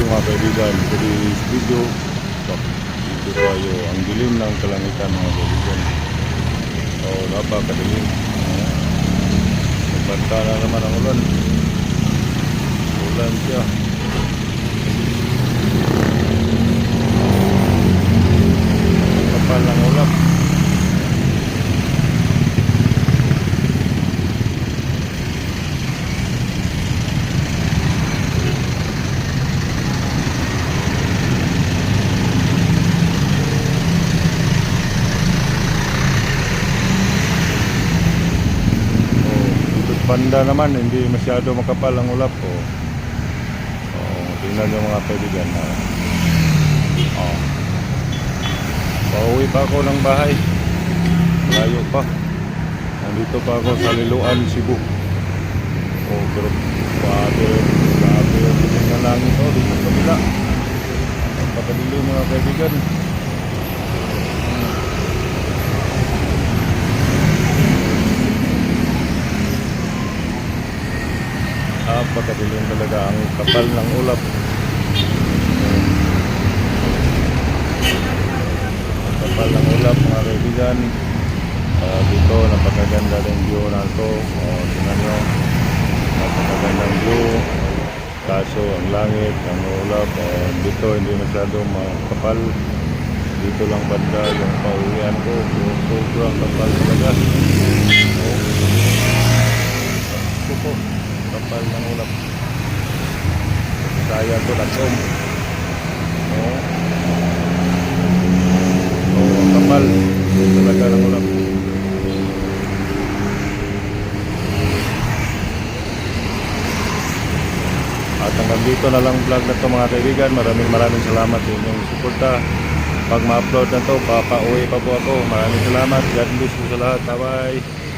kaibigan, today's video. Dito tayo, ang dilim ng kalangitan mga kaibigan. So, napakadilim. Nagbanta na naman ang ulan. Ulan siya. Kapal ng ulap. Oh, dito sa banda naman, hindi masyado makapal ang ulap. Oh. Oh, tingnan nyo mga kaibigan. Oh. Oh. Pauwi pa ako ng bahay. Malayo pa. Nandito pa ako sa Liloan, Cebu. Oh, pero grabe, grabe yung tingin na langit. Oh, dito sa kabila. Napakadilim mga kaibigan. Napakadilim talaga ang kapal ng ulap. Kapal ng ulap mga kaibigan. Ah, dito napakaganda rin view na ito. Oh, tingnan nyo. Napakagandang view. Kaso ang langit, ang ulap, oh, dito hindi masyado makapal. Dito lang banda yung pauwian ko. Sobrang kapal talaga. Oh. Ito po, ulap. Sayang ko natom. Oh. Oh, ang kapal. Talaga ng ulap. At hanggang dito na lang vlog na to mga kaibigan. Maraming maraming salamat sa inyong suporta. Pag ma-upload na to, papauwi pa po ako. Maraming salamat. God bless po sa lahat. Bye-bye.